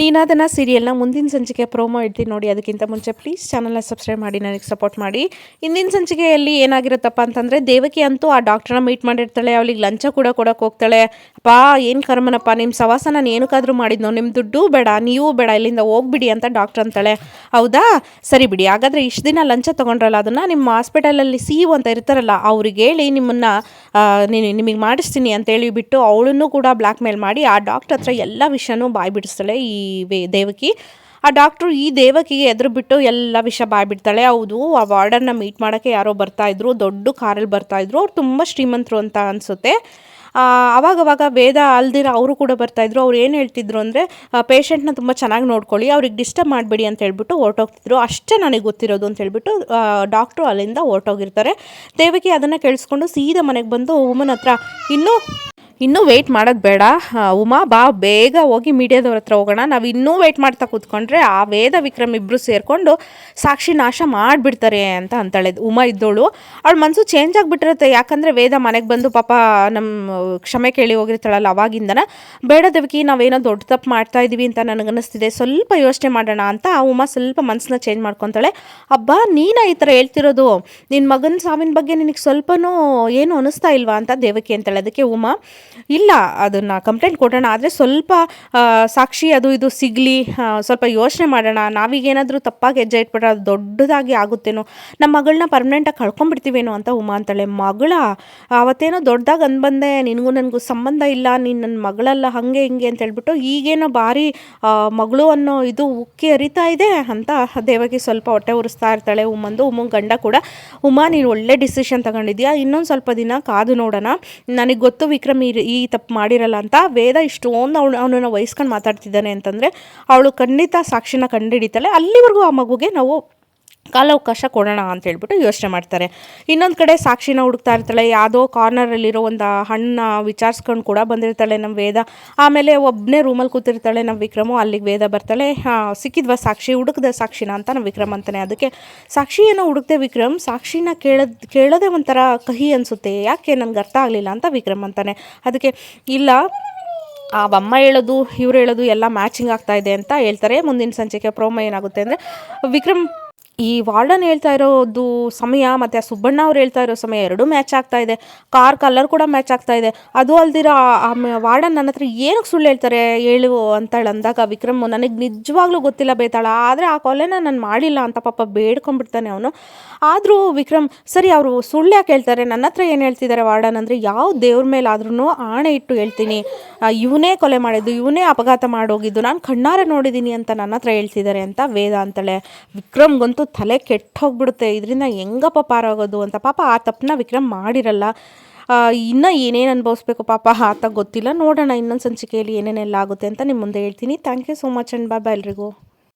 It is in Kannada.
ನೀನಾದನ ಸೀರಿಯಲ್ನ ಮುಂದಿನ ಸಂಚಿಕೆ ಪ್ರೋಮೋ ಇಡ್ತೀನಿ ನೋಡಿ. ಅದಕ್ಕಿಂತ ಮುಂಚೆ ಪ್ಲೀಸ್ ಚಾನಲ್ನ ಸಬ್ಸ್ಕ್ರೈಬ್ ಮಾಡಿ, ನನಗೆ ಸಪೋರ್ಟ್ ಮಾಡಿ. ಇಂದಿನ ಸಂಚಿಕೆಯಲ್ಲಿ ಏನಾಗಿರುತ್ತಪ್ಪ ಅಂತಂದರೆ ದೇವಕಿ ಅಂತೂ ಆ ಡಾಕ್ಟ್ರನ್ನ ಮೀಟ್ ಮಾಡಿರ್ತಾಳೆ, ಅವಳಿಗೆ ಲಂಚ ಕೂಡ ಕೊಡೋಕೆ ಹೋಗ್ತಾಳೆ. ಪಾ ಏನು ಕರ್ಮನಪ್ಪ ನಿಮ್ಮ ಸವಾಸ ನಾನು ಏನಕ್ಕಾದರೂ ಮಾಡಿದ್ನೋ ನಿಮ್ಮ ದುಡ್ಡು ಬೇಡ, ನೀವು ಬೇಡ, ಇಲ್ಲಿಂದ ಹೋಗ್ಬಿಡಿ ಅಂತ ಡಾಕ್ಟ್ರ್ ಅಂತಾಳೆ. ಹೌದಾ? ಸರಿ ಬಿಡಿ, ಹಾಗಾದರೆ ಇಷ್ಟು ದಿನ ಲಂಚ ತೊಗೊಂಡ್ರಲ್ಲ, ಅದನ್ನು ನಿಮ್ಮ ಹಾಸ್ಪಿಟಲಲ್ಲಿ ಸಿ ಯು ಅಂತ ಇರ್ತಾರಲ್ಲ, ಅವ್ರಿಗೆ ಹೇಳಿ ನಿಮ್ಮನ್ನು ನಿಮಗೆ ಮಾಡಿಸ್ತೀನಿ ಅಂತ ಹೇಳಿಬಿಟ್ಟು ಅವಳನ್ನು ಕೂಡ ಬ್ಲ್ಯಾಕ್ ಮೇಲ್ ಮಾಡಿ ಆ ಡಾಕ್ಟ್ರ್ ಹತ್ರ ಎಲ್ಲ ವಿಷಯನೂ ಬಾಯ್ ಬಿಡಿಸ್ತಾಳೆ ಈ ವೇ- ದೇವಕಿ. ಆ ಡಾಕ್ಟ್ರು ಈ ದೇವಕಿಗೆ ಎದುರು ಬಿಟ್ಟು ಎಲ್ಲ ವಿಷಯ ಬಾಯ್ಬಿಡ್ತಾಳೆ. ಹೌದು, ಆ ವಾರ್ಡನ್ನ ಮೀಟ್ ಮಾಡೋಕ್ಕೆ ಯಾರೋ ಬರ್ತಾ ಇದ್ರು, ದೊಡ್ಡ ಕಾರಲ್ಲಿ ಬರ್ತಾ ಇದ್ರು. ಅವ್ರು ತುಂಬ ಶ್ರೀಮಂತರು ಅಂತ ಅನಿಸುತ್ತೆ. ಅವಾಗವಾಗ ವೇದ ಅಲ್ದಿರ ಅವರು ಕೂಡ ಬರ್ತಾಯಿದ್ರು ಅವ್ರು ಏನು ಹೇಳ್ತಿದ್ರು ಅಂದರೆ ಪೇಷಂಟ್ನ ತುಂಬ ಚೆನ್ನಾಗಿ ನೋಡ್ಕೊಳ್ಳಿ, ಅವ್ರಿಗೆ ಡಿಸ್ಟರ್ಬ್ ಮಾಡಬೇಡಿ ಅಂತ ಹೇಳ್ಬಿಟ್ಟು ಹೊರ್ಟೋಗ್ತಿದ್ರು. ಅಷ್ಟೇ ನನಗೆ ಗೊತ್ತಿರೋದು ಅಂತ ಹೇಳ್ಬಿಟ್ಟು ಡಾಕ್ಟ್ರು ಅಲ್ಲಿಂದ ಹೊರ್ಟೋಗಿರ್ತಾರೆ. ದೇವಕಿ ಅದನ್ನು ಕೇಳಿಸ್ಕೊಂಡು ಸೀದಾ ಮನೆಗೆ ಬಂದು ವುಮನ್ ಹತ್ರ, ಇನ್ನೂ ಇನ್ನೂ ವೆಯ್ಟ್ ಮಾಡೋದು ಬೇಡ. ಉಮಾ ಬಾ, ಬೇಗ ಹೋಗಿ ಮೀಡಿಯಾದವ್ರ ಹತ್ರ ಹೋಗೋಣ. ನಾವು ಇನ್ನೂ ವೆಯ್ಟ್ ಮಾಡ್ತಾ ಕೂತ್ಕೊಂಡ್ರೆ ಆ ವೇದ ವಿಕ್ರಮ್ ಇಬ್ಬರು ಸೇರಿಕೊಂಡು ಸಾಕ್ಷಿ ನಾಶ ಮಾಡಿಬಿಡ್ತಾರೆ ಅಂತ ಅಂತಾಳೆ ಉಮಾ ಇದ್ದೋಳು. ಅವಳ ಮನಸ್ಸು ಚೇಂಜ್ ಆಗಿಬಿಟ್ಟಿರುತ್ತೆ. ಯಾಕಂದರೆ ವೇದ ಮನೆಗೆ ಬಂದು ಪಾಪ ನಮ್ಮ ಕ್ಷಮೆ ಕೇಳಿ ಹೋಗಿರ್ತಾಳಲ್ಲ ಅವಾಗಿಂದನ. ಬೇಡ ದೇವಕಿ, ನಾವೇನೋ ದೊಡ್ಡ ತಪ್ಪು ಮಾಡ್ತಾ ಇದ್ದೀವಿ ಅಂತ ನನಗನ್ನಿಸ್ತಿದೆ. ಸ್ವಲ್ಪ ಯೋಚನೆ ಮಾಡೋಣ ಅಂತ ಆ ಉಮಾ ಸ್ವಲ್ಪ ಮನಸ್ಸನ್ನ ಚೇಂಜ್ ಮಾಡ್ಕೊತಾಳೆ. ಅಬ್ಬಾ, ನೀನ ಈ ಥರ ಹೇಳ್ತಿರೋದು? ನಿನ್ನ ಮಗನ ಸಾವಿನ ಬಗ್ಗೆ ನಿನಗೆ ಸ್ವಲ್ಪನೂ ಏನು ಅನ್ನಿಸ್ತಾ ಇಲ್ವಾ? ಅಂತ ದೇವಕಿ ಅಂತಾಳೆ. ಅದಕ್ಕೆ ಉಮಾ ಇಲ್ಲ, ಅದನ್ನು ಕಂಪ್ಲೇಂಟ್ ಕೊಡೋಣ. ಆದರೆ ಸ್ವಲ್ಪ ಸಾಕ್ಷಿ ಅದು ಇದು ಸಿಗಲಿ ಸ್ವಲ್ಪ ಯೋಚನೆ ಮಾಡೋಣ. ನಾವೀಗೇನಾದರೂ ತಪ್ಪಾಗಿ ಹೆಜ್ಜೆ ಇಟ್ಬಿಟ್ರೆ ಅದು ದೊಡ್ಡದಾಗಿ ಆಗುತ್ತೇನೋ. ನಮ್ಮ ಮಗಳನ್ನ ಪರ್ಮನೆಂಟಾಗಿ ಕಳ್ಕೊಂಡ್ಬಿಡ್ತೀವೇನೋ ಅಂತ ಉಮಾ ಅಂತಾಳೆ. ಮಗಳ, ಅವತ್ತೇನೋ ದೊಡ್ಡದಾಗಿ ಅಂದ್ಬಂದೆ ನಿನಗೂ ನನಗೂ ಸಂಬಂಧ ಇಲ್ಲ, ನೀನು ನನ್ನ ಮಗಳಲ್ಲ, ಹಾಗೆ ಹಿಂಗೆ ಅಂತ ಹೇಳ್ಬಿಟ್ಟು ಈಗೇನೋ ಭಾರಿ ಮಗಳು ಅನ್ನೋ ಇದು ಉಕ್ಕಿ ಅರಿತಾ ಇದೆ ಅಂತ ದೇವಕಿ ಸ್ವಲ್ಪ ಹೊಟ್ಟೆ ಉರಿಸ್ತಾ ಇರ್ತಾಳೆ ಉಮ್ಮಂದು ಉಮ್ಮ ಗಂಡ ಕೂಡ, ಉಮಾ, ನೀನು ಒಳ್ಳೆ ಡಿಸಿಷನ್ ತಗೊಂಡಿದ್ಯಾ? ಇನ್ನೊಂದು ಸ್ವಲ್ಪ ದಿನ ಕಾದು ನೋಡೋಣ. ನನಗೆ ಗೊತ್ತು ವಿಕ್ರಮ್ ಈ ಈ ತಪ್ಪು ಮಾಡಿರಲ್ಲ ಅಂತ ವೇದ ಇಷ್ಟೊಂದು ಅವಳು ಅವನನ್ನು ವಹಿಸ್ಕೊಂಡು ಮಾತಾಡ್ತಿದ್ದಾನೆ ಅಂತಂದರೆ ಅವಳು ಖಂಡಿತ ಸಾಕ್ಷಿನ ಕಂಡುಹಿಡಿತಾಳೆ ಅಲ್ಲಿವರೆಗೂ ಆ ಮಗುಗೆ ನಾವು ಕಾಲಾವಕಾಶ ಕೊಡೋಣ ಅಂತ ಹೇಳ್ಬಿಟ್ಟು ಯೋಚನೆ ಮಾಡ್ತಾರೆ. ಇನ್ನೊಂದು ಕಡೆ ಸಾಕ್ಷಿನ ಹುಡುಕ್ತಾ ಇರ್ತಾಳೆ, ಯಾವುದೋ ಕಾರ್ನರಲ್ಲಿರೋ ಒಂದು ಹಣ್ಣ ವಿಚಾರಿಸ್ಕೊಂಡು ಕೂಡ ಬಂದಿರ್ತಾಳೆ ನಮ್ಮ ವೇದ. ಆಮೇಲೆ ಒಬ್ಬನೇ ರೂಮಲ್ಲಿ ಕೂತಿರ್ತಾಳೆ ನಮ್ಮ ವಿಕ್ರಮು, ಅಲ್ಲಿಗೆ ವೇದ ಬರ್ತಾಳೆ ಸಿಕ್ಕಿದ್ವಾ ಸಾಕ್ಷಿ, ಹುಡುಕ್ದೆ ಸಾಕ್ಷಿನ ಅಂತ ನಮ್ಮ ವಿಕ್ರಮ್ ಅಂತಾನೆ. ಅದಕ್ಕೆ ಸಾಕ್ಷಿ ಏನೋ ಹುಡುಕ್ದೆ ವಿಕ್ರಮ್ ಸಾಕ್ಷಿನ ಕೇಳದ್, ಕೇಳೋದೇ ಒಂಥರ ಕಹಿ ಅನಿಸುತ್ತೆ, ಯಾಕೆ ನನಗೆ ಅರ್ಥ ಆಗಲಿಲ್ಲ ಅಂತ ವಿಕ್ರಮ್ ಅಂತಾನೆ. ಅದಕ್ಕೆ ಇಲ್ಲ ಆ ಅಮ್ಮ ಹೇಳೋದು, ಇವ್ರು ಹೇಳೋದು ಎಲ್ಲ ಮ್ಯಾಚಿಂಗ್ ಆಗ್ತಾ ಇದೆ ಅಂತ ಹೇಳ್ತಾರೆ. ಮುಂದಿನ ಸಂಚಿಕೆ ಪ್ರೋಮೋ ಏನಾಗುತ್ತೆ ಅಂದರೆ ವಿಕ್ರಮ್ ಈ ವಾರ್ಡನ್ ಹೇಳ್ತಾ ಇರೋದು ಸಮಯ ಮತ್ತು ಆ ಸುಬ್ಬಣ್ಣ ಅವ್ರು ಹೇಳ್ತಾ ಇರೋ ಸಮಯ ಎರಡೂ ಮ್ಯಾಚ್ ಆಗ್ತಾ ಇದೆ. ಕಾರ್ ಕಲರ್ ಕೂಡ ಮ್ಯಾಚ್ ಆಗ್ತಾ ಇದೆ. ಅದು ಅಲ್ದಿರೋ ವಾರ್ಡನ್ ನನ್ನ ಹತ್ರ ಏನಕ್ಕೆ ಸುಳ್ಳು ಹೇಳ್ತಾರೆ ಹೇಳು ಅಂತಾಳೆ ಅಂದಾಗ ವಿಕ್ರಮ್ ನನಗೆ ನಿಜವಾಗ್ಲೂ ಗೊತ್ತಿಲ್ಲ ಬೇತಾಳ, ಆದರೆ ಆ ಕೊಲೆನ ನಾನು ಮಾಡಿಲ್ಲ ಅಂತ ಪಾಪ ಬೇಡ್ಕೊಂಡ್ಬಿಡ್ತಾನೆ ಅವನು. ಆದರೂ ವಿಕ್ರಮ್, ಸರಿ ಅವರು ಸುಳ್ಳು ಯಾಕೆ ಹೇಳ್ತಾರೆ ನನ್ನ ಹತ್ರ ಏನು ಹೇಳ್ತಿದ್ದಾರೆ ವಾರ್ಡನ್ ಅಂದರೆ ಯಾವ ದೇವ್ರ ಮೇಲೆ ಆದ್ರೂ ಆಣೆ ಇಟ್ಟು ಹೇಳ್ತೀನಿ. ಇವನೇ ಕೊಲೆ ಮಾಡಿದ್ದು, ಇವನೇ ಅಪಘಾತ ಮಾಡೋಗಿದ್ದು, ನಾನು ಕಣ್ಣಾರೆ ನೋಡಿದ್ದೀನಿ ಅಂತ ನನ್ನ ಹತ್ರ ಹೇಳ್ತಿದ್ದಾರೆ ಅಂತ ವೇದ ಅಂತಾಳೆ. ವಿಕ್ರಮ್ಗಂತೂ ತಲೆ ಕೆಟ್ಟ ಹೋಗ್ಬಿಡುತ್ತೆ ಇದರಿಂದ ಹೆಂಗಪ್ಪ ಪಾರಾಗೋದು ಅಂತ. ಪಾಪ ಆ ತಪ್ಪನ್ನ ವಿಕ್ರಮ್ ಮಾಡಿರಲ್ಲ. ಇನ್ನ ಏನೇನು ಅನುಭವಿಸ್ಬೇಕು ಪಾಪ ಆತ ಗೊತ್ತಿಲ್ಲ. ನೋಡೋಣ ಇನ್ನೊಂದು ಸಂಚಿಕೆಯಲ್ಲಿ ಏನೇನೆಲ್ಲ ಆಗುತ್ತೆ ಅಂತ ನಿಮ್ಮ ಮುಂದೆ ಹೇಳ್ತೀನಿ. Thank you so much and ಬಾಬಾ ಎಲ್ರಿಗೂ.